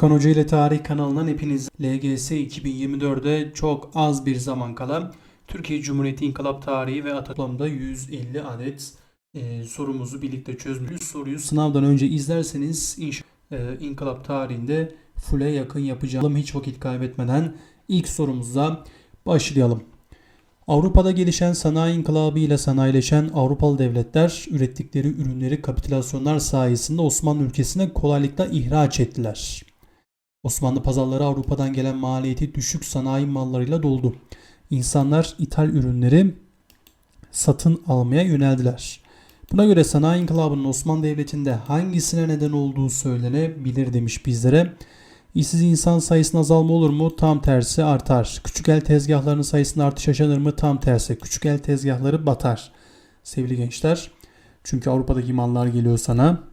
Furkan Hoca ile Tarih kanalından hepiniz LGS 2024'de çok az bir zaman kala Türkiye Cumhuriyeti İnkılap Tarihi ve Atatürk'te 150 adet e, sorumuzu birlikte çözmüş. Soruyu sınavdan önce izlerseniz inş- e, İnkılap tarihinde full'e yakın yapacağım. Hiç vakit kaybetmeden ilk sorumuzla başlayalım. Avrupa'da gelişen sanayi inkılabı ile sanayileşen Avrupalı devletler ürettikleri ürünleri kapitülasyonlar sayesinde Osmanlı ülkesine kolaylıkla ihraç ettiler. Osmanlı pazarları Avrupa'dan gelen maliyeti düşük sanayi mallarıyla doldu. İnsanlar ithal ürünleri satın almaya yöneldiler. Buna göre sanayi inkılabının Osmanlı Devleti'nde hangisine neden olduğu söylenebilir demiş bizlere. İşsiz insan sayısının azalma olur mu? Tam tersi artar. Küçük el tezgahlarının sayısında artış yaşanır mı? Tam tersi. Küçük el tezgahları batar. Sevgili gençler. Çünkü Avrupa'daki mallar geliyor sana.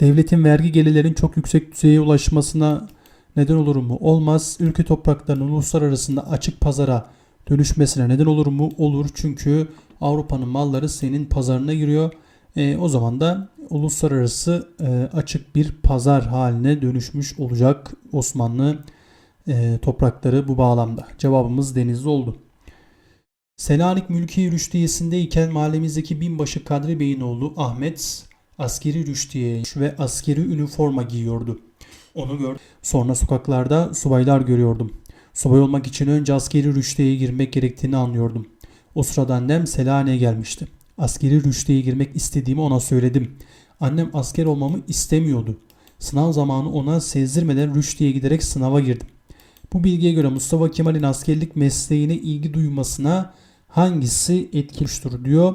Devletin vergi gelirlerin çok yüksek düzeye ulaşmasına neden olur mu? Olmaz. Ülke topraklarının uluslararası açık pazara dönüşmesine neden olur mu? Olur. Çünkü Avrupa'nın malları senin pazarına giriyor. E, o zaman da uluslararası e, açık bir pazar haline dönüşmüş olacak Osmanlı e, toprakları bu bağlamda. Cevabımız denizli oldu. Selanik mülki rüştiyesindeyken mahallemizdeki binbaşı Kadri Bey'in oğlu Ahmet askeri rüştiye ve askeri üniforma giyiyordu. Onu gör. Sonra sokaklarda subaylar görüyordum. Subay olmak için önce askeri rüştiyeye girmek gerektiğini anlıyordum. O sırada annem Selanik'e gelmişti. Askeri rüştiyeye girmek istediğimi ona söyledim. Annem asker olmamı istemiyordu. Sınav zamanı ona sezdirmeden rüştiye giderek sınava girdim. Bu bilgiye göre Mustafa Kemal'in askerlik mesleğine ilgi duymasına hangisi etkilidir diyor.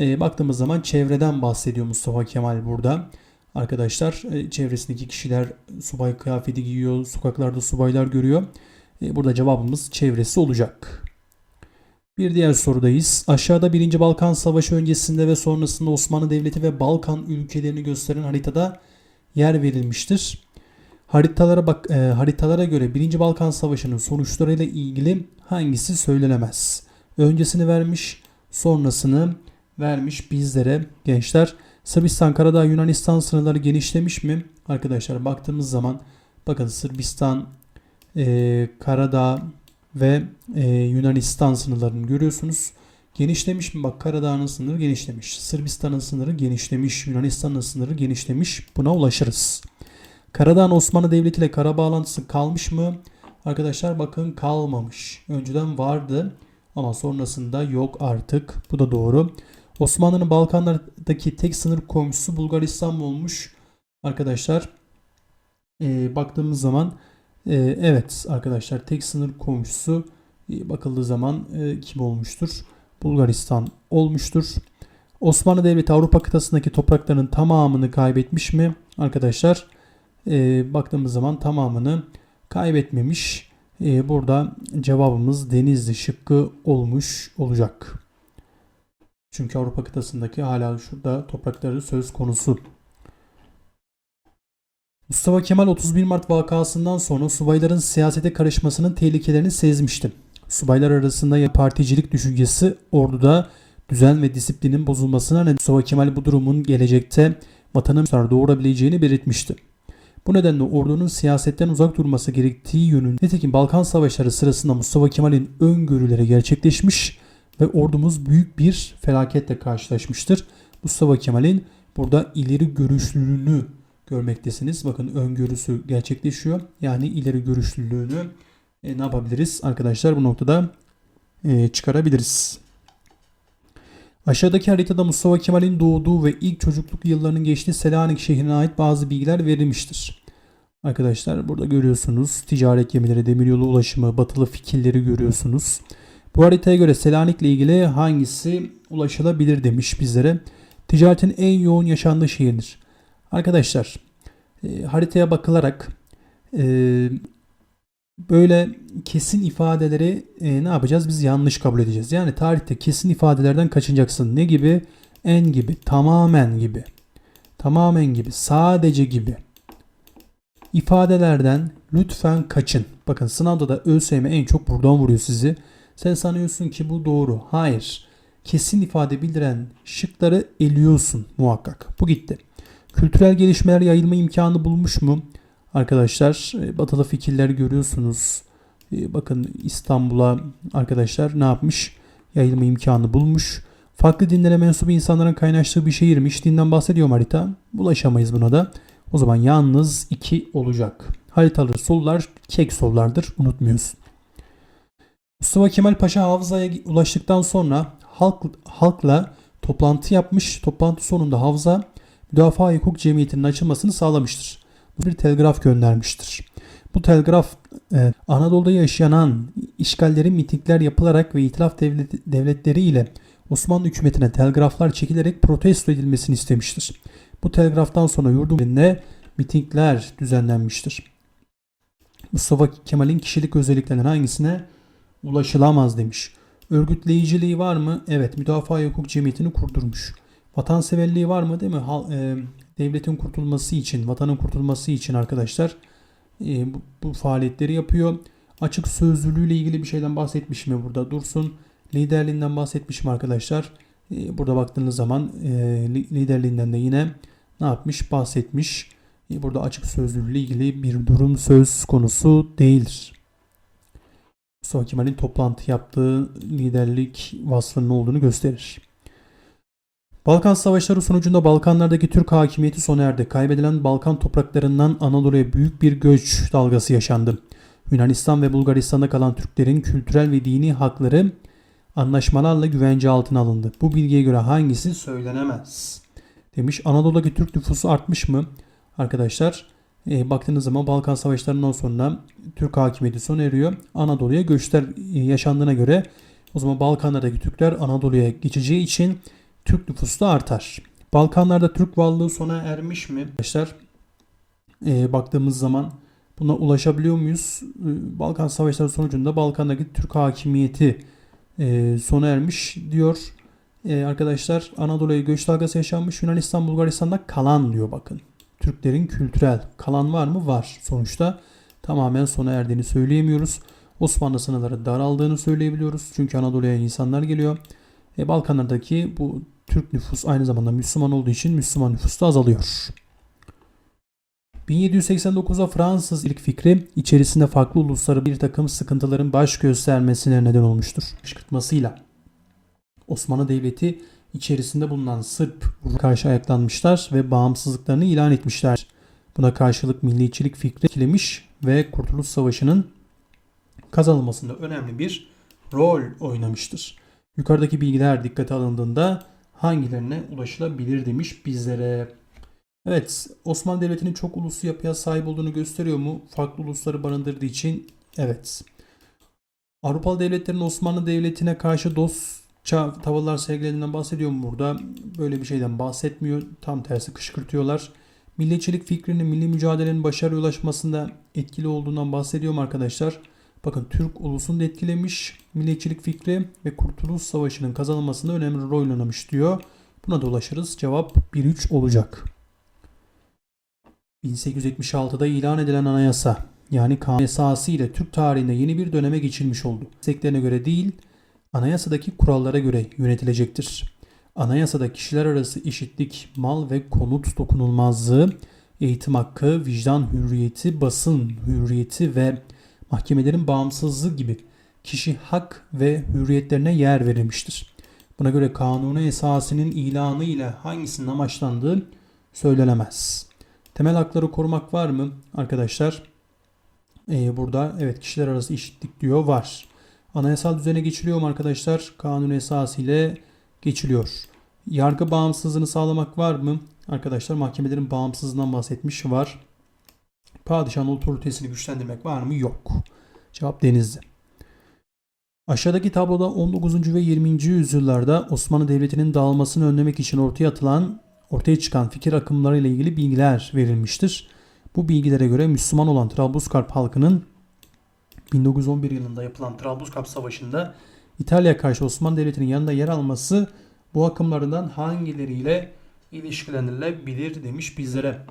E, baktığımız zaman çevreden bahsediyor Mustafa Kemal burada. Arkadaşlar e, çevresindeki kişiler subay kıyafeti giyiyor, sokaklarda subaylar görüyor. E, burada cevabımız çevresi olacak. Bir diğer sorudayız. Aşağıda 1. Balkan Savaşı öncesinde ve sonrasında Osmanlı Devleti ve Balkan ülkelerini gösteren haritada yer verilmiştir. Haritalara bak e, haritalara göre 1. Balkan Savaşı'nın sonuçlarıyla ilgili hangisi söylenemez? Öncesini vermiş, sonrasını vermiş bizlere gençler. Sırbistan Karadağ Yunanistan sınırları genişlemiş mi? Arkadaşlar baktığımız zaman bakın Sırbistan, e, Karadağ ve e, Yunanistan sınırlarını görüyorsunuz. Genişlemiş mi? Bak Karadağ'ın sınırı genişlemiş. Sırbistan'ın sınırı genişlemiş. Yunanistan'ın sınırı genişlemiş. Buna ulaşırız. Karadağ'ın Osmanlı Devleti ile kara bağlantısı kalmış mı? Arkadaşlar bakın kalmamış. Önceden vardı ama sonrasında yok artık. Bu da doğru. Osmanlı'nın Balkanlardaki tek sınır komşusu Bulgaristan mı olmuş? Arkadaşlar e, baktığımız zaman e, evet arkadaşlar tek sınır komşusu e, bakıldığı zaman e, kim olmuştur? Bulgaristan olmuştur. Osmanlı Devleti Avrupa kıtasındaki topraklarının tamamını kaybetmiş mi? Arkadaşlar e, baktığımız zaman tamamını kaybetmemiş. E, burada cevabımız Denizli şıkkı olmuş olacak. Çünkü Avrupa kıtasındaki hala şurada toprakları söz konusu. Mustafa Kemal 31 Mart vakasından sonra subayların siyasete karışmasının tehlikelerini sezmişti. Subaylar arasında particilik düşüncesi orduda düzen ve disiplinin bozulmasına neden Mustafa Kemal bu durumun gelecekte vatanın doğurabileceğini belirtmişti. Bu nedenle ordunun siyasetten uzak durması gerektiği yönünde nitekim Balkan Savaşları sırasında Mustafa Kemal'in öngörüleri gerçekleşmiş ve ordumuz büyük bir felaketle karşılaşmıştır. Mustafa Kemal'in burada ileri görüşlülüğünü görmektesiniz. Bakın öngörüsü gerçekleşiyor. Yani ileri görüşlülüğünü e, ne yapabiliriz arkadaşlar bu noktada e, çıkarabiliriz. Aşağıdaki haritada Mustafa Kemal'in doğduğu ve ilk çocukluk yıllarının geçtiği Selanik şehrine ait bazı bilgiler verilmiştir. Arkadaşlar burada görüyorsunuz ticaret gemileri, demiryolu ulaşımı, batılı fikirleri görüyorsunuz. Bu haritaya göre Selanik'le ilgili hangisi ulaşılabilir demiş bizlere. Ticaretin en yoğun yaşandığı şehirdir. Arkadaşlar e, haritaya bakılarak e, böyle kesin ifadeleri e, ne yapacağız? Biz yanlış kabul edeceğiz. Yani tarihte kesin ifadelerden kaçınacaksın. Ne gibi? En gibi, tamamen gibi, tamamen gibi, sadece gibi ifadelerden lütfen kaçın. Bakın sınavda da ÖSYM en çok buradan vuruyor sizi. Sen sanıyorsun ki bu doğru. Hayır. Kesin ifade bildiren şıkları eliyorsun muhakkak. Bu gitti. Kültürel gelişmeler yayılma imkanı bulmuş mu? Arkadaşlar e, batılı fikirler görüyorsunuz. E, Bakın İstanbul'a arkadaşlar ne yapmış? Yayılma imkanı bulmuş. Farklı dinlere mensup insanların kaynaştığı bir şehirmiş. Dinden bahsediyor mu harita. Bulaşamayız buna da. O zaman yalnız 2 olacak. Haritalı sorular kek sorulardır. Unutmuyorsun. Mustafa Kemal Paşa Havza'ya ulaştıktan sonra halk, halkla toplantı yapmış. Toplantı sonunda Havza Müdafaa Hukuk Cemiyeti'nin açılmasını sağlamıştır. Bir telgraf göndermiştir. Bu telgraf e, Anadolu'da yaşanan işgallerin mitingler yapılarak ve itilaf devlet, devletleri ile Osmanlı hükümetine telgraflar çekilerek protesto edilmesini istemiştir. Bu telgraftan sonra üzerinde mitingler düzenlenmiştir. Mustafa Kemal'in kişilik özelliklerinden hangisine ulaşılamaz demiş. Örgütleyiciliği var mı? Evet. Müdafaa Hukuk Cemiyeti'ni kurdurmuş. Vatanseverliği var mı? Değil mi? Hal- e, devletin kurtulması için, vatanın kurtulması için arkadaşlar e, bu, bu faaliyetleri yapıyor. Açık sözlülüğüyle ilgili bir şeyden bahsetmiş mi burada? Dursun. Liderliğinden bahsetmişim arkadaşlar. E, burada baktığınız zaman e, li- liderliğinden de yine ne yapmış? Bahsetmiş. E, burada açık sözlülüğüyle ilgili bir durum söz konusu değildir. Mustafa toplantı yaptığı liderlik vasfının olduğunu gösterir. Balkan Savaşları sonucunda Balkanlardaki Türk hakimiyeti sona erdi. Kaybedilen Balkan topraklarından Anadolu'ya büyük bir göç dalgası yaşandı. Yunanistan ve Bulgaristan'da kalan Türklerin kültürel ve dini hakları anlaşmalarla güvence altına alındı. Bu bilgiye göre hangisi söylenemez? Demiş Anadolu'daki Türk nüfusu artmış mı? Arkadaşlar e, baktığınız zaman Balkan Savaşları'ndan sonra Türk hakimiyeti sona eriyor. Anadolu'ya göçler e, yaşandığına göre o zaman Balkanlardaki Türkler Anadolu'ya geçeceği için Türk nüfusu da artar. Balkanlarda Türk varlığı sona ermiş mi? Arkadaşlar e, baktığımız zaman buna ulaşabiliyor muyuz? E, Balkan Savaşları sonucunda Balkan'daki Türk hakimiyeti e, sona ermiş diyor. E, arkadaşlar Anadolu'ya göç dalgası yaşanmış. Yunanistan, Bulgaristan'da kalan diyor bakın. Türklerin kültürel kalan var mı? Var. Sonuçta tamamen sona erdiğini söyleyemiyoruz. Osmanlı sınırları daraldığını söyleyebiliyoruz. Çünkü Anadolu'ya insanlar geliyor. E, Balkanlardaki bu Türk nüfus aynı zamanda Müslüman olduğu için Müslüman nüfus da azalıyor. 1789'da Fransız ilk fikri içerisinde farklı ulusları bir takım sıkıntıların baş göstermesine neden olmuştur. Kışkırtmasıyla Osmanlı Devleti içerisinde bulunan Sırp karşı ayaklanmışlar ve bağımsızlıklarını ilan etmişler. Buna karşılık milliyetçilik fikri etkilemiş ve Kurtuluş Savaşı'nın kazanılmasında önemli bir rol oynamıştır. Yukarıdaki bilgiler dikkate alındığında hangilerine ulaşılabilir demiş bizlere. Evet, Osmanlı Devleti'nin çok uluslu yapıya sahip olduğunu gösteriyor mu? Farklı ulusları barındırdığı için evet. Avrupalı devletlerin Osmanlı Devleti'ne karşı dostça tavırlar sergilediğinden bahsediyor mu burada? Böyle bir şeyden bahsetmiyor. Tam tersi kışkırtıyorlar. Milliyetçilik fikrinin milli mücadelenin başarıya ulaşmasında etkili olduğundan bahsediyor mu arkadaşlar? Bakın Türk ulusunu da etkilemiş milliyetçilik fikri ve Kurtuluş Savaşı'nın kazanılmasında önemli rol oynamış diyor. Buna da ulaşırız. Cevap 1-3 olacak. 1876'da ilan edilen anayasa yani kanun esası ile Türk tarihinde yeni bir döneme geçilmiş oldu. Seklerine göre değil, anayasadaki kurallara göre yönetilecektir. Anayasada kişiler arası eşitlik, mal ve konut dokunulmazlığı, eğitim hakkı, vicdan hürriyeti, basın hürriyeti ve mahkemelerin bağımsızlığı gibi kişi hak ve hürriyetlerine yer verilmiştir. Buna göre kanunu esasının ilanı ile hangisinin amaçlandığı söylenemez. Temel hakları korumak var mı arkadaşlar? Ee, burada evet kişiler arası eşitlik diyor var. Anayasal düzene geçiliyor mu arkadaşlar? Kanun esası ile geçiliyor. Yargı bağımsızlığını sağlamak var mı? Arkadaşlar mahkemelerin bağımsızlığından bahsetmiş var. Padişahın otoritesini güçlendirmek var mı? Yok. Cevap denizli. Aşağıdaki tabloda 19. ve 20. yüzyıllarda Osmanlı Devleti'nin dağılmasını önlemek için ortaya atılan, ortaya çıkan fikir akımları ile ilgili bilgiler verilmiştir. Bu bilgilere göre Müslüman olan Trablusgarp halkının 1911 yılında yapılan Trablusgarp Savaşı'nda İtalya'ya karşı Osmanlı Devleti'nin yanında yer alması bu akımlardan hangileriyle ilişkilendirilebilir demiş bizlere.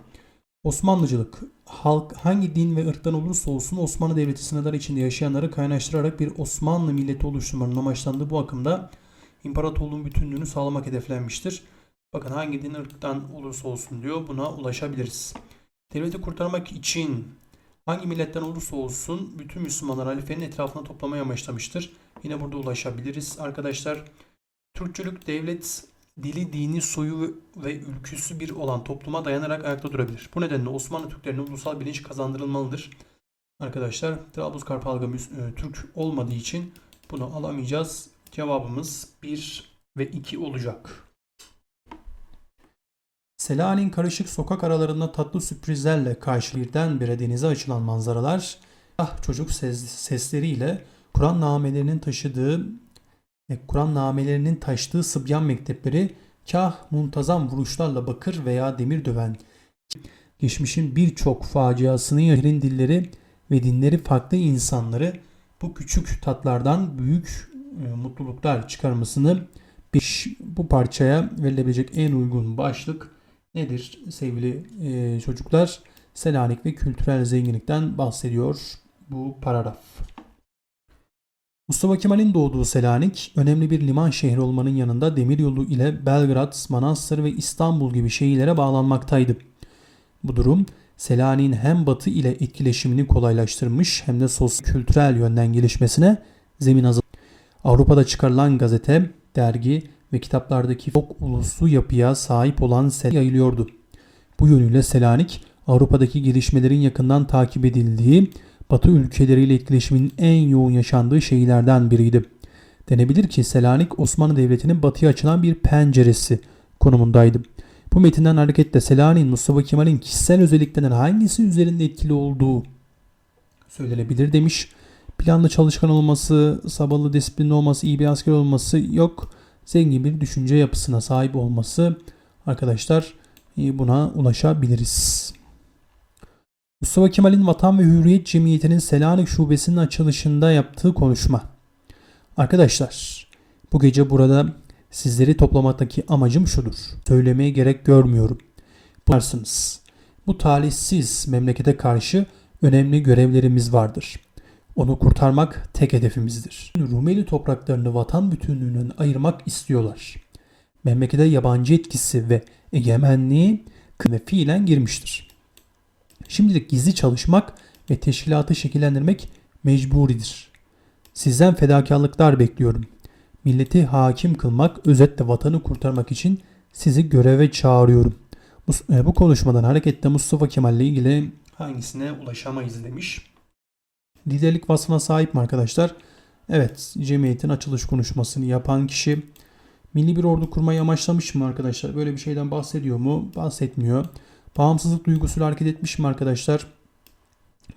Osmanlıcılık halk hangi din ve ırktan olursa olsun Osmanlı Devleti sınırları içinde yaşayanları kaynaştırarak bir Osmanlı milleti oluşturmanın amaçlandığı bu akımda imparatorluğun bütünlüğünü sağlamak hedeflenmiştir. Bakın hangi din ırktan olursa olsun diyor buna ulaşabiliriz. Devleti kurtarmak için hangi milletten olursa olsun bütün Müslümanlar halifenin etrafına toplamaya amaçlamıştır. Yine burada ulaşabiliriz arkadaşlar. Türkçülük devlet dili, dini, soyu ve ülküsü bir olan topluma dayanarak ayakta durabilir. Bu nedenle Osmanlı Türklerine ulusal bilinç kazandırılmalıdır. Arkadaşlar Trablusgarp halkı e, Türk olmadığı için bunu alamayacağız. Cevabımız 1 ve 2 olacak. Selanik'in karışık sokak aralarında tatlı sürprizlerle karşı birdenbire denize açılan manzaralar, ah çocuk ses, sesleriyle Kur'an namelerinin taşıdığı e, Kur'an namelerinin taştığı Sıbyan mektepleri kah muntazam vuruşlarla bakır veya demir döven geçmişin birçok faciasını yaşayan dilleri ve dinleri farklı insanları bu küçük tatlardan büyük e, mutluluklar çıkarmasını bir, bu parçaya verilebilecek en uygun başlık nedir sevgili e, çocuklar? Selanik ve kültürel zenginlikten bahsediyor bu paragraf. Mustafa Kemal'in doğduğu Selanik, önemli bir liman şehri olmanın yanında demiryolu ile Belgrad, Manastır ve İstanbul gibi şehirlere bağlanmaktaydı. Bu durum Selanik'in hem batı ile etkileşimini kolaylaştırmış hem de sosyo-kültürel yönden gelişmesine zemin hazırlamıştı. Avrupa'da çıkarılan gazete, dergi ve kitaplardaki çok uluslu yapıya sahip olan Selanik yayılıyordu. Bu yönüyle Selanik, Avrupa'daki gelişmelerin yakından takip edildiği, Batı ülkeleriyle etkileşimin en yoğun yaşandığı şehirlerden biriydi. Denebilir ki Selanik Osmanlı Devleti'nin batıya açılan bir penceresi konumundaydı. Bu metinden hareketle Selanik'in Mustafa Kemal'in kişisel özelliklerinden hangisi üzerinde etkili olduğu söylenebilir demiş. Planlı çalışkan olması, sabırlı disiplinli olması, iyi bir asker olması yok. Zengin bir düşünce yapısına sahip olması arkadaşlar e, buna ulaşabiliriz. Mustafa Kemal'in Vatan ve Hürriyet Cemiyeti'nin Selanik Şubesi'nin açılışında yaptığı konuşma. Arkadaşlar bu gece burada sizleri toplamaktaki amacım şudur. Söylemeye gerek görmüyorum. Bunlarsınız. Bu talihsiz memlekete karşı önemli görevlerimiz vardır. Onu kurtarmak tek hedefimizdir. Rumeli topraklarını vatan bütünlüğünden ayırmak istiyorlar. Memlekete yabancı etkisi ve egemenliği ve fiilen girmiştir. Şimdilik gizli çalışmak ve teşkilatı şekillendirmek mecburidir. Sizden fedakarlıklar bekliyorum. Milleti hakim kılmak, özetle vatanı kurtarmak için sizi göreve çağırıyorum. Bu, e, bu konuşmadan hareketle Mustafa Kemal ile ilgili hangisine ulaşamayız demiş. Liderlik vasfına sahip mi arkadaşlar? Evet, cemiyetin açılış konuşmasını yapan kişi milli bir ordu kurmayı amaçlamış mı arkadaşlar? Böyle bir şeyden bahsediyor mu? Bahsetmiyor. Bağımsızlık duygusuyla hareket etmiş mi arkadaşlar?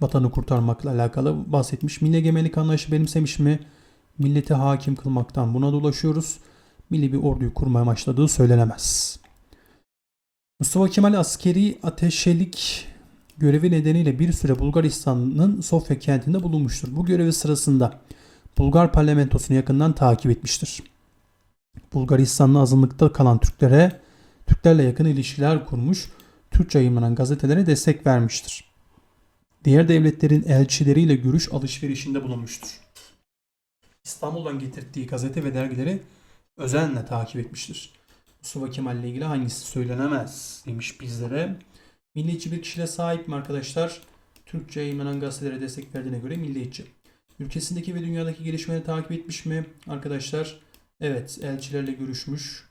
Vatanı kurtarmakla alakalı bahsetmiş. Milli egemenlik anlayışı benimsemiş mi? Milleti hakim kılmaktan buna da ulaşıyoruz. Milli bir orduyu kurmaya başladığı söylenemez. Mustafa Kemal askeri ateşelik görevi nedeniyle bir süre Bulgaristan'ın Sofya kentinde bulunmuştur. Bu görevi sırasında Bulgar parlamentosunu yakından takip etmiştir. Bulgaristan'da azınlıkta kalan Türklere Türklerle yakın ilişkiler kurmuş, Türkçe yayınlanan gazetelere destek vermiştir. Diğer devletlerin elçileriyle görüş alışverişinde bulunmuştur. İstanbul'dan getirdiği gazete ve dergileri özenle takip etmiştir. Mustafa Kemal ile ilgili hangisi söylenemez demiş bizlere. Milliyetçi bir kişiliğe sahip mi arkadaşlar? Türkçe yayınlanan gazetelere destek verdiğine göre milliyetçi. Ülkesindeki ve dünyadaki gelişmeleri takip etmiş mi arkadaşlar? Evet, elçilerle görüşmüş.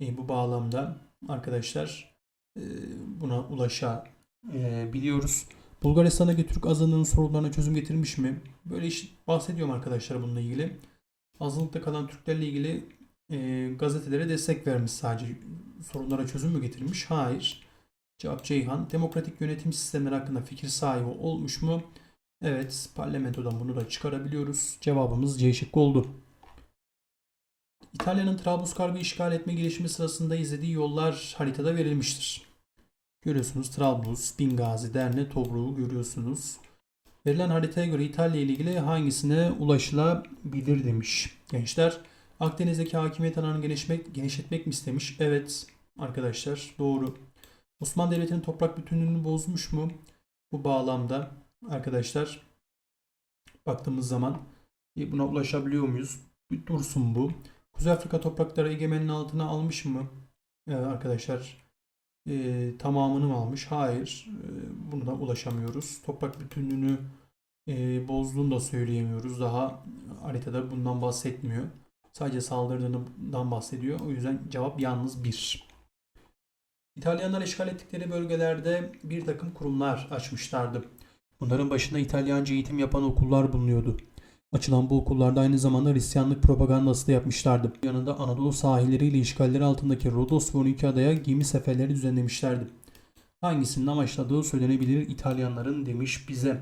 E, bu bağlamda arkadaşlar e, buna ulaşabiliyoruz. Bulgaristan'daki Türk azınlığının sorunlarına çözüm getirmiş mi? Böyle iş bahsediyorum arkadaşlar bununla ilgili. Azınlıkta kalan Türklerle ilgili e, gazetelere destek vermiş sadece. Sorunlara çözüm mü getirmiş? Hayır. Cevap Ceyhan. Demokratik yönetim sistemleri hakkında fikir sahibi olmuş mu? Evet. Parlamentodan bunu da çıkarabiliyoruz. Cevabımız C şıkkı oldu. İtalya'nın Trablusgarp'ı işgal etme girişimi sırasında izlediği yollar haritada verilmiştir. Görüyorsunuz Trablus, Bingazi, Derne, Tobruk'u görüyorsunuz. Verilen haritaya göre İtalya ile ilgili hangisine ulaşılabilir demiş gençler. Akdeniz'deki hakimiyet alanını genişletmek mi istemiş? Evet arkadaşlar doğru. Osmanlı Devleti'nin toprak bütünlüğünü bozmuş mu? Bu bağlamda arkadaşlar baktığımız zaman e, buna ulaşabiliyor muyuz? Bir dursun bu. Kuzey Afrika toprakları egemenliğin altına almış mı? Ee, arkadaşlar e, tamamını mı almış? Hayır. E, bunu da ulaşamıyoruz. Toprak bütünlüğünü e, bozduğunu da söyleyemiyoruz. Daha haritada bundan bahsetmiyor. Sadece saldırdığından bahsediyor. O yüzden cevap yalnız 1. İtalyanlar işgal ettikleri bölgelerde bir takım kurumlar açmışlardı. Bunların başında İtalyanca eğitim yapan okullar bulunuyordu. Açılan bu okullarda aynı zamanda Hristiyanlık propagandası da yapmışlardı. Yanında Anadolu sahilleriyle işgalleri altındaki Rodos ve 12 adaya gemi seferleri düzenlemişlerdi. Hangisinin amaçladığı söylenebilir İtalyanların demiş bize.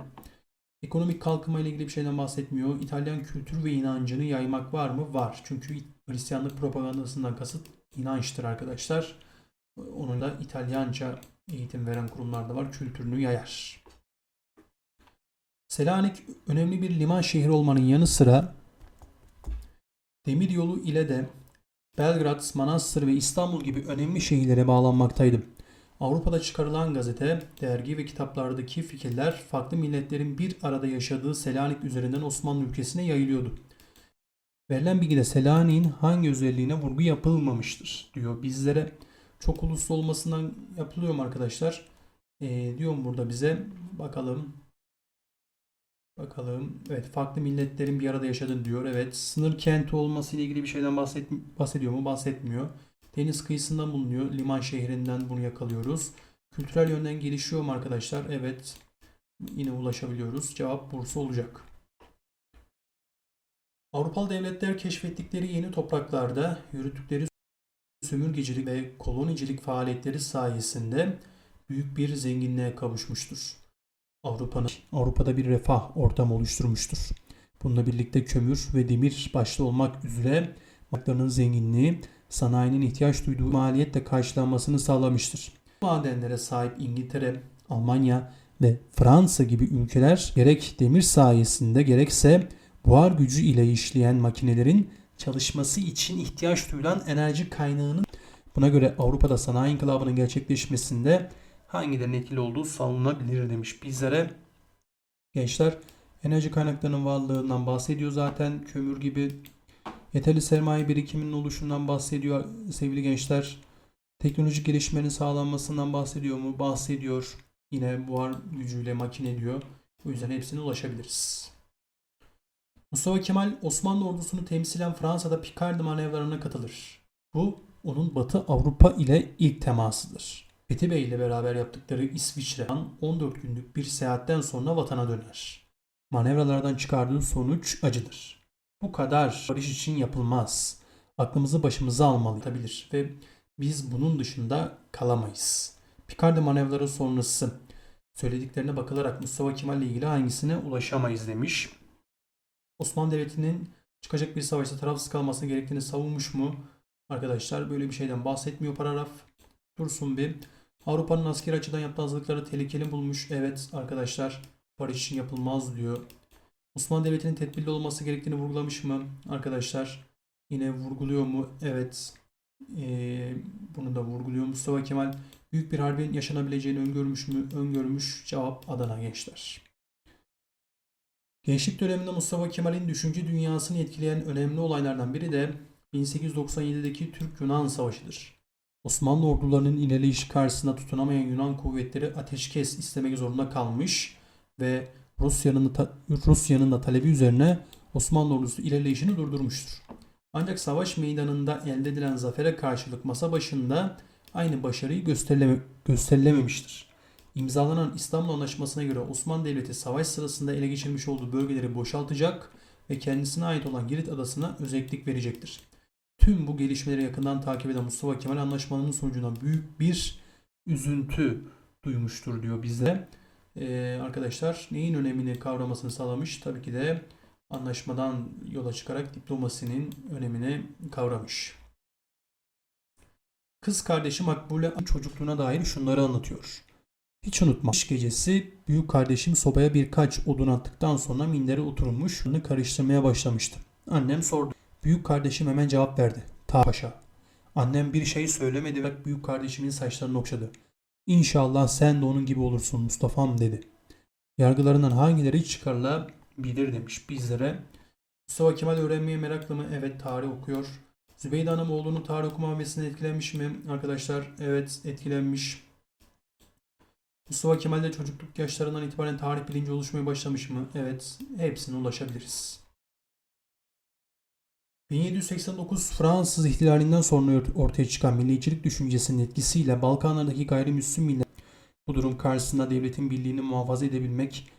Ekonomik kalkınma ile ilgili bir şeyden bahsetmiyor. İtalyan kültür ve inancını yaymak var mı? Var. Çünkü Hristiyanlık propagandasından kasıt inançtır arkadaşlar. Onun da İtalyanca eğitim veren kurumlarda var. Kültürünü yayar. Selanik önemli bir liman şehri olmanın yanı sıra demiryolu ile de Belgrad, Manastır ve İstanbul gibi önemli şehirlere bağlanmaktaydı. Avrupa'da çıkarılan gazete, dergi ve kitaplardaki fikirler farklı milletlerin bir arada yaşadığı Selanik üzerinden Osmanlı ülkesine yayılıyordu. Verilen bilgide Selanik'in hangi özelliğine vurgu yapılmamıştır diyor bizlere. Çok uluslu olmasından yapılıyor mu arkadaşlar? Ee, diyor mu burada bize? Bakalım. Bakalım. Evet farklı milletlerin bir arada yaşadığını diyor. Evet sınır kenti olması ile ilgili bir şeyden bahset, bahsediyor mu? Bahsetmiyor. Deniz kıyısından bulunuyor. Liman şehrinden bunu yakalıyoruz. Kültürel yönden gelişiyor mu arkadaşlar? Evet. Yine ulaşabiliyoruz. Cevap Bursa olacak. Avrupalı devletler keşfettikleri yeni topraklarda yürüttükleri sömürgecilik ve kolonicilik faaliyetleri sayesinde büyük bir zenginliğe kavuşmuştur. Avrupa'nın Avrupa'da bir refah ortamı oluşturmuştur. Bununla birlikte kömür ve demir başta olmak üzere madenlerin zenginliği sanayinin ihtiyaç duyduğu maliyetle karşılanmasını sağlamıştır. Madenlere sahip İngiltere, Almanya ve Fransa gibi ülkeler gerek demir sayesinde gerekse buhar gücü ile işleyen makinelerin çalışması için ihtiyaç duyulan enerji kaynağının buna göre Avrupa'da sanayi inkılabının gerçekleşmesinde hangilerinin etkili olduğu savunulabilir demiş bizlere. Gençler enerji kaynaklarının varlığından bahsediyor zaten. Kömür gibi yeterli sermaye birikiminin oluşundan bahsediyor sevgili gençler. Teknolojik gelişmenin sağlanmasından bahsediyor mu? Bahsediyor. Yine buhar gücüyle makine diyor. O yüzden hepsine ulaşabiliriz. Mustafa Kemal Osmanlı ordusunu temsilen Fransa'da Picardy manevralarına katılır. Bu onun Batı Avrupa ile ilk temasıdır. Fethi Bey ile beraber yaptıkları İsviçre'den 14 günlük bir seyahatten sonra vatana döner. Manevralardan çıkardığı sonuç acıdır. Bu kadar barış için yapılmaz. Aklımızı başımıza almalıdır ve biz bunun dışında kalamayız. Picardy manevraları sonrası söylediklerine bakılarak Mustafa Kemal ile ilgili hangisine ulaşamayız demiş. Osmanlı Devleti'nin çıkacak bir savaşta tarafsız kalmasını gerektiğini savunmuş mu? Arkadaşlar böyle bir şeyden bahsetmiyor paragraf. Dursun bir. Avrupa'nın askeri açıdan yaptığı hazırlıkları tehlikeli bulmuş. Evet arkadaşlar barış için yapılmaz diyor. Osmanlı Devleti'nin tedbirli olması gerektiğini vurgulamış mı? Arkadaşlar yine vurguluyor mu? Evet. Ee, bunu da vurguluyor. Mustafa Kemal büyük bir harbin yaşanabileceğini öngörmüş mü? Öngörmüş. Cevap Adana gençler. Gençlik döneminde Mustafa Kemal'in düşünce dünyasını etkileyen önemli olaylardan biri de 1897'deki Türk-Yunan Savaşı'dır. Osmanlı ordularının ilerleyişi karşısında tutunamayan Yunan kuvvetleri ateşkes istemek zorunda kalmış ve Rusya'nın da, Rusya'nın da talebi üzerine Osmanlı ordusu ilerleyişini durdurmuştur. Ancak savaş meydanında elde edilen zafere karşılık masa başında aynı başarıyı gösterileme, gösterilememiştir. İmzalanan İstanbul Anlaşması'na göre Osmanlı Devleti savaş sırasında ele geçirmiş olduğu bölgeleri boşaltacak ve kendisine ait olan Girit Adası'na özellik verecektir. Tüm bu gelişmeleri yakından takip eden Mustafa Kemal anlaşmanın sonucunda büyük bir üzüntü duymuştur diyor bize. Ee, arkadaşlar neyin önemini kavramasını sağlamış? Tabii ki de anlaşmadan yola çıkarak diplomasinin önemini kavramış. Kız kardeşi Makbule çocukluğuna dair şunları anlatıyor. Hiç unutma. Gecesi büyük kardeşim sobaya birkaç odun attıktan sonra mindere oturmuş, onu karıştırmaya başlamıştı. Annem sordu. Büyük kardeşim hemen cevap verdi. Ta paşa. Annem bir şey söylemedi ve büyük kardeşimin saçlarını okşadı. İnşallah sen de onun gibi olursun Mustafa'm dedi. Yargılarından hangileri çıkarılabilir demiş bizlere. Mustafa Kemal öğrenmeye meraklı mı? Evet tarih okuyor. Zübeyde Hanım oğlunun tarih okuma hamlesinden etkilenmiş mi? Arkadaşlar evet etkilenmiş. Mustafa Kemal'de çocukluk yaşlarından itibaren tarih bilinci oluşmaya başlamış mı? Evet, hepsine ulaşabiliriz. 1789 Fransız ihtilalinden sonra ort- ortaya çıkan milliyetçilik düşüncesinin etkisiyle Balkanlardaki gayrimüslim millet bu durum karşısında devletin birliğini muhafaza edebilmek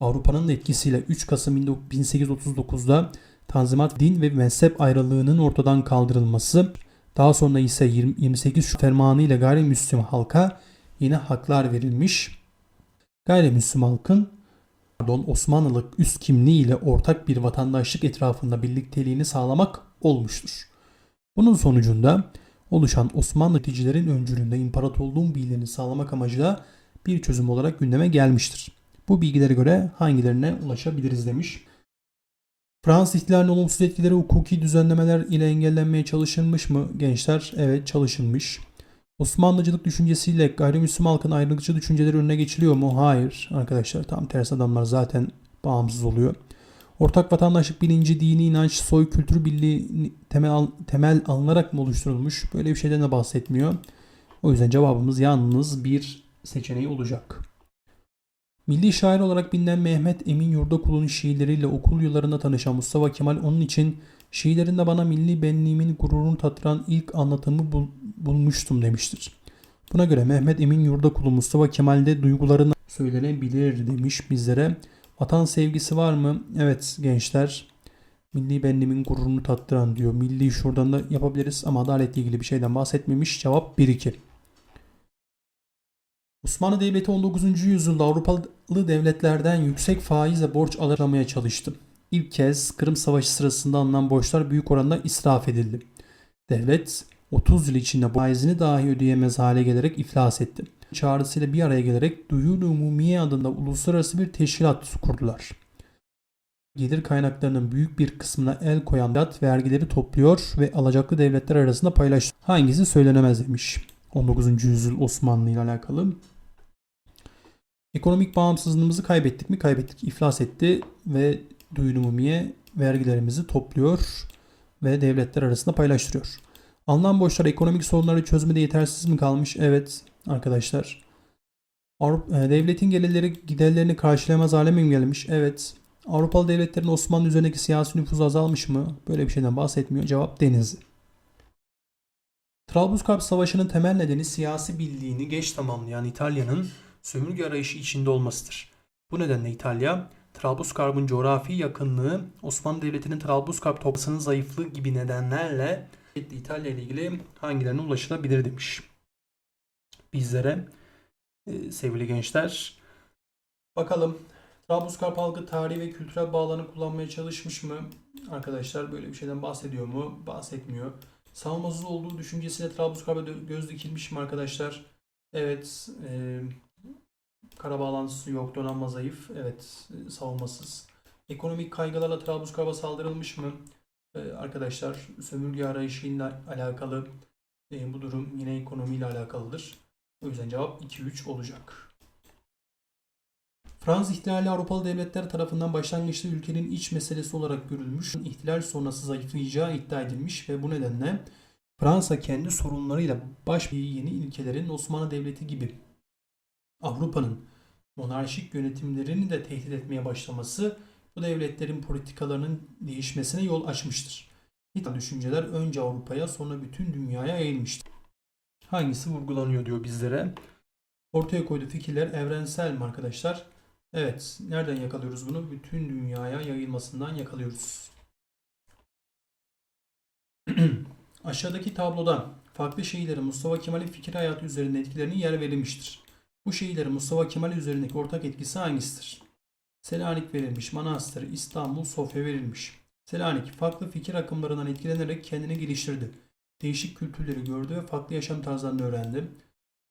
Avrupa'nın da etkisiyle 3 Kasım 1839'da Tanzimat din ve mezhep ayrılığının ortadan kaldırılması, daha sonra ise 20 28 Şubat fermanı ile gayrimüslim halka yine haklar verilmiş. Gayrimüslim halkın pardon, Osmanlılık üst kimliği ile ortak bir vatandaşlık etrafında birlikteliğini sağlamak olmuştur. Bunun sonucunda oluşan Osmanlı yöneticilerin öncülüğünde imparatorluğun birliğini sağlamak amacıyla bir çözüm olarak gündeme gelmiştir. Bu bilgilere göre hangilerine ulaşabiliriz demiş. Fransız ihtilalinin olumsuz etkileri hukuki düzenlemeler ile engellenmeye çalışılmış mı gençler? Evet çalışılmış. Osmanlıcılık düşüncesiyle gayrimüslim halkın ayrılıkçı düşünceleri önüne geçiliyor mu? Hayır arkadaşlar tam tersi adamlar zaten bağımsız oluyor. Ortak vatandaşlık bilinci, dini inanç, soy kültürü birliği temel, temel alınarak mı oluşturulmuş? Böyle bir şeyden de bahsetmiyor. O yüzden cevabımız yalnız bir seçeneği olacak. Milli şair olarak bilinen Mehmet Emin Yurdakul'un şiirleriyle okul yıllarında tanışan Mustafa Kemal onun için şiirlerinde bana milli benliğimin gururunu tattıran ilk anlatımı bul- bulmuştum demiştir. Buna göre Mehmet Emin Yurdakul'un Mustafa Kemal'de duygularını söylenebilir demiş bizlere. Vatan sevgisi var mı? Evet gençler. Milli benliğimin gururunu tattıran diyor. Milli şuradan da yapabiliriz ama adaletle ilgili bir şeyden bahsetmemiş. Cevap 1-2. Osmanlı Devleti 19. yüzyılda Avrupalı devletlerden yüksek faizle borç alırlamaya çalıştı. İlk kez Kırım Savaşı sırasında alınan borçlar büyük oranda israf edildi. Devlet 30 yıl içinde faizini dahi ödeyemez hale gelerek iflas etti. Çağrısıyla bir araya gelerek Duyur Umumiye adında uluslararası bir teşkilat kurdular. Gelir kaynaklarının büyük bir kısmına el koyan devlet vergileri topluyor ve alacaklı devletler arasında paylaştı. Hangisi söylenemez demiş. 19. yüzyıl Osmanlı ile alakalı. Ekonomik bağımsızlığımızı kaybettik mi? Kaybettik. İflas etti ve Duyur Umumiye vergilerimizi topluyor ve devletler arasında paylaştırıyor. Alınan borçlar ekonomik sorunları çözmede yetersiz mi kalmış? Evet arkadaşlar. E, devletin gelirleri giderlerini karşılayamaz hale mi gelmiş? Evet. Avrupalı devletlerin Osmanlı üzerindeki siyasi nüfuzu azalmış mı? Böyle bir şeyden bahsetmiyor. Cevap Denizli. Trablusgarp Savaşı'nın temel nedeni siyasi birliğini geç tamamlayan İtalya'nın sömürge arayışı içinde olmasıdır. Bu nedenle İtalya, Trablusgarp'ın coğrafi yakınlığı, Osmanlı Devleti'nin Trablusgarp toplasının zayıflığı gibi nedenlerle İtalya ile ilgili hangilerine ulaşılabilir demiş. Bizlere e, sevgili gençler. Bakalım Trablusgarp halkı tarihi ve kültürel bağlarını kullanmaya çalışmış mı? Arkadaşlar böyle bir şeyden bahsediyor mu? Bahsetmiyor. Savunmasız olduğu düşüncesiyle Trablusgarp'a göz dikilmiş mi arkadaşlar? Evet. E, kara bağlantısı yok. Donanma zayıf. Evet. e, savunmasız. Ekonomik kaygılarla Trablusgarp'a saldırılmış mı? E, arkadaşlar sömürge arayışıyla alakalı e, bu durum yine ekonomiyle alakalıdır. O yüzden cevap 2-3 olacak. Fransız ihtilali Avrupalı devletler tarafından başlangıçta ülkenin iç meselesi olarak görülmüş, ihtilal sonrası zayıflayacağı iddia edilmiş ve bu nedenle Fransa kendi sorunlarıyla baş yeni ilkelerin Osmanlı Devleti gibi Avrupa'nın monarşik yönetimlerini de tehdit etmeye başlaması bu devletlerin politikalarının değişmesine yol açmıştır. Bu düşünceler önce Avrupa'ya sonra bütün dünyaya yayılmıştır. Hangisi vurgulanıyor diyor bizlere. Ortaya koyduğu fikirler evrensel mi arkadaşlar? Evet. Nereden yakalıyoruz bunu? Bütün dünyaya yayılmasından yakalıyoruz. Aşağıdaki tabloda farklı şehirlerin Mustafa Kemal'in fikir hayatı üzerinde etkilerinin yer verilmiştir. Bu şehirlerin Mustafa Kemal üzerindeki ortak etkisi hangisidir? Selanik verilmiş, Manastır, İstanbul, Sofya verilmiş. Selanik farklı fikir akımlarından etkilenerek kendini geliştirdi. Değişik kültürleri gördü ve farklı yaşam tarzlarını öğrendi.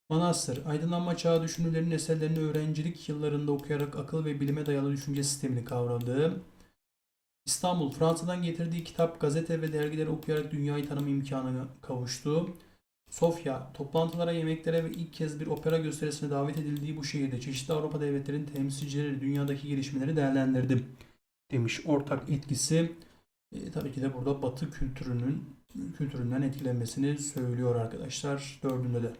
Manastır, aydınlanma çağı düşünürlerinin eserlerini öğrencilik yıllarında okuyarak akıl ve bilime dayalı düşünce sistemini kavradı. İstanbul, Fransa'dan getirdiği kitap, gazete ve dergileri okuyarak dünyayı tanıma imkanına kavuştu. Sofya, toplantılara, yemeklere ve ilk kez bir opera gösterisine davet edildiği bu şehirde çeşitli Avrupa devletlerinin temsilcileri dünyadaki gelişmeleri değerlendirdi. Demiş ortak etkisi e, tabii ki de burada Batı kültürünün kültüründen etkilenmesini söylüyor arkadaşlar dördünde de.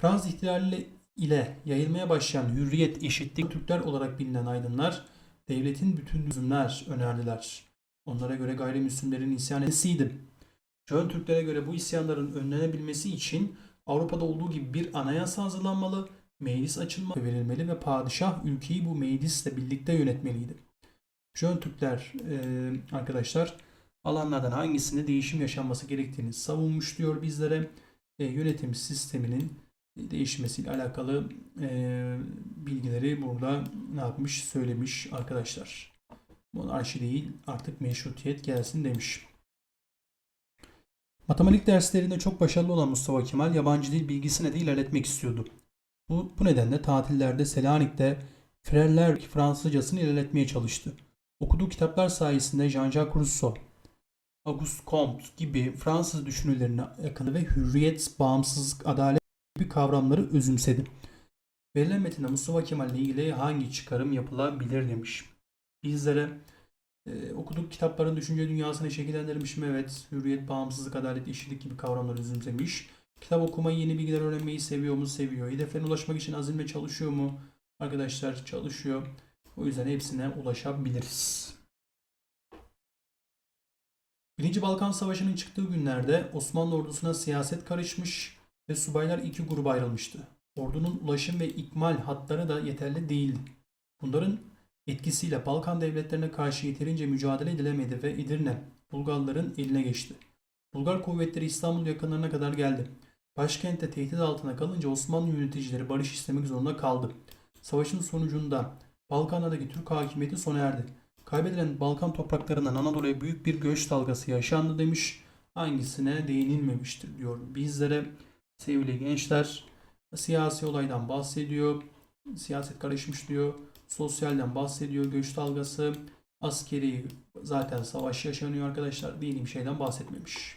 Fransız ihtilaliyle ile yayılmaya başlayan hürriyet, eşitlik, Türkler olarak bilinen aydınlar devletin bütün lüzumlar önerdiler. Onlara göre gayrimüslimlerin isyan etmesiydi. Jön Türklere göre bu isyanların önlenebilmesi için Avrupa'da olduğu gibi bir anayasa hazırlanmalı, meclis açılmalı verilmeli ve padişah ülkeyi bu meclisle birlikte yönetmeliydi. Jön Türkler e, arkadaşlar alanlardan hangisinde değişim yaşanması gerektiğini savunmuş diyor bizlere. E, yönetim sisteminin değişmesiyle alakalı e, bilgileri burada ne yapmış söylemiş arkadaşlar. Monarşi değil artık meşrutiyet gelsin demiş. Matematik derslerinde çok başarılı olan Mustafa Kemal yabancı dil bilgisine de ilerletmek istiyordu. Bu, bu nedenle tatillerde Selanik'te Frerler Fransızcasını ilerletmeye çalıştı. Okuduğu kitaplar sayesinde Jean-Jacques Rousseau, Auguste Comte gibi Fransız düşünürlerine yakın ve hürriyet, bağımsızlık, adalet gibi kavramları özümsedi. Verilen metinde Mustafa Kemal ile ilgili hangi çıkarım yapılabilir demiş. Bizlere e, okuduk kitapların düşünce dünyasını şekillendirmiş mi? Evet. Hürriyet, bağımsızlık, adalet, eşitlik gibi kavramları özümsemiş. Kitap okumayı, yeni bilgiler öğrenmeyi seviyor mu? Seviyor. Hedeflerine ulaşmak için azimle çalışıyor mu? Arkadaşlar çalışıyor. O yüzden hepsine ulaşabiliriz. Birinci Balkan Savaşı'nın çıktığı günlerde Osmanlı ordusuna siyaset karışmış ve subaylar iki gruba ayrılmıştı. Ordunun ulaşım ve ikmal hatları da yeterli değildi. Bunların etkisiyle Balkan devletlerine karşı yeterince mücadele edilemedi ve Edirne Bulgarların eline geçti. Bulgar kuvvetleri İstanbul yakınlarına kadar geldi. Başkentte tehdit altına kalınca Osmanlı yöneticileri barış istemek zorunda kaldı. Savaşın sonucunda Balkanlardaki Türk hakimiyeti sona erdi. Kaybedilen Balkan topraklarından Anadolu'ya büyük bir göç dalgası yaşandı demiş. Hangisine değinilmemiştir diyor. Bizlere sevgili gençler siyasi olaydan bahsediyor. Siyaset karışmış diyor. Sosyalden bahsediyor. Göç dalgası. Askeri zaten savaş yaşanıyor arkadaşlar. Dini bir şeyden bahsetmemiş.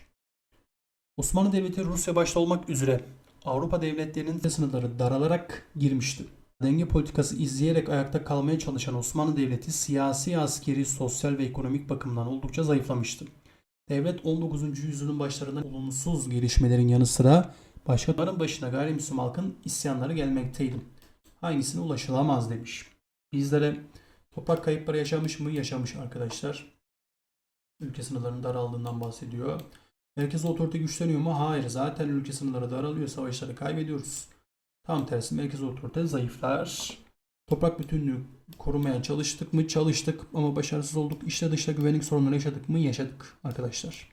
Osmanlı Devleti Rusya başta olmak üzere Avrupa devletlerinin sınırları daralarak girmişti. Denge politikası izleyerek ayakta kalmaya çalışan Osmanlı Devleti siyasi, askeri, sosyal ve ekonomik bakımdan oldukça zayıflamıştı. Devlet 19. yüzyılın başlarında olumsuz gelişmelerin yanı sıra başkalarının başına gayrimüslim halkın isyanları gelmekteydi. Hangisine ulaşılamaz demiş. Bizlere toprak kayıpları yaşamış mı? Yaşamış arkadaşlar. Ülke sınırlarının daraldığından bahsediyor. Merkez otorite güçleniyor mu? Hayır. Zaten ülke sınırları daralıyor. Savaşları kaybediyoruz. Tam tersi merkez otorite zayıflar. Toprak bütünlüğü korumaya çalıştık mı? Çalıştık ama başarısız olduk. İşte dışta güvenlik sorunları yaşadık mı? Yaşadık arkadaşlar.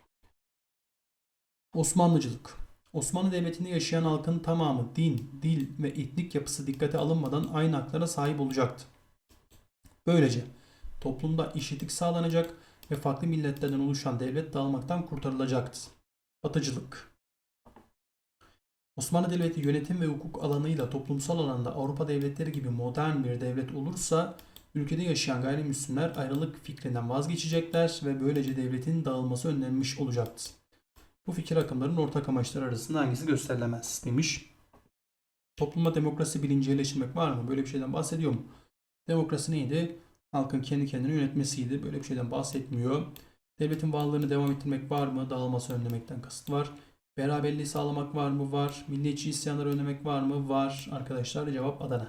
Osmanlıcılık. Osmanlı Devleti'nde yaşayan halkın tamamı din, dil ve etnik yapısı dikkate alınmadan aynı haklara sahip olacaktı. Böylece toplumda eşitlik sağlanacak ve farklı milletlerden oluşan devlet dağılmaktan kurtarılacaktı. Batıcılık. Osmanlı Devleti yönetim ve hukuk alanıyla toplumsal alanda Avrupa devletleri gibi modern bir devlet olursa ülkede yaşayan gayrimüslimler ayrılık fikrinden vazgeçecekler ve böylece devletin dağılması önlenmiş olacaktı. Bu fikir akımlarının ortak amaçları arasında hangisi gösterilemez demiş. Toplumda demokrasi bilinci yerleştirmek var mı? Böyle bir şeyden bahsediyor mu? Demokrasi neydi? Halkın kendi kendini yönetmesiydi. Böyle bir şeyden bahsetmiyor. Devletin varlığını devam ettirmek var mı? Dağılması önlemekten kasıt var. Beraberliği sağlamak var mı? Var. Milliyetçi isyanları önlemek var mı? Var. Arkadaşlar cevap Adana.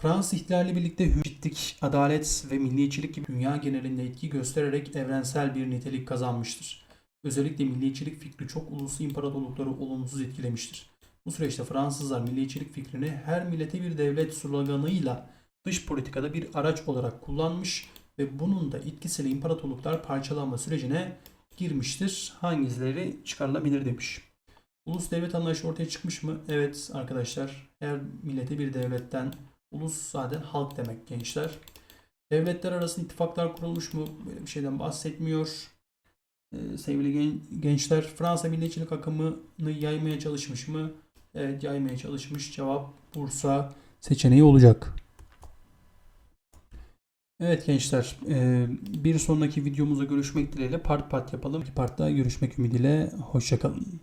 Fransız ihtilali birlikte hürriyetlik, adalet ve milliyetçilik gibi dünya genelinde etki göstererek evrensel bir nitelik kazanmıştır. Özellikle milliyetçilik fikri çok uluslu imparatorlukları olumsuz etkilemiştir. Bu süreçte Fransızlar milliyetçilik fikrini her millete bir devlet sloganıyla dış politikada bir araç olarak kullanmış ve bunun da etkisiyle imparatorluklar parçalanma sürecine girmiştir. Hangileri çıkarılabilir demiş. Ulus devlet anlayışı ortaya çıkmış mı? Evet arkadaşlar. Her millete bir devletten ulus zaten halk demek gençler. Devletler arasında ittifaklar kurulmuş mu? Böyle bir şeyden bahsetmiyor. Ee, sevgili gen- gençler Fransa milliyetçilik akımını yaymaya çalışmış mı? Evet yaymaya çalışmış. Cevap Bursa seçeneği olacak. Evet gençler, e, bir sonraki videomuzda görüşmek dileğiyle part part yapalım. Bir partta görüşmek ümidiyle, hoşçakalın.